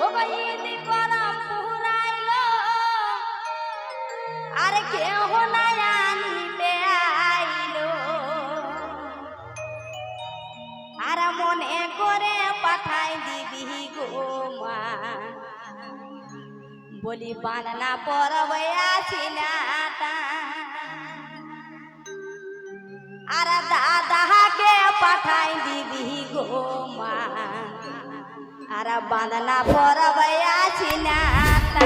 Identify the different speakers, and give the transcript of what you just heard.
Speaker 1: ও ঈদ করম আর মনে করে পাঠাই দিবি গো মা। বলি, বাননা পরবে আর দাদাকে পাঠাই দিবি গো মা। ಅರಬಾನಲ್ಲ ಪೊರವಯಾಚಿನ ಆತ್ಮ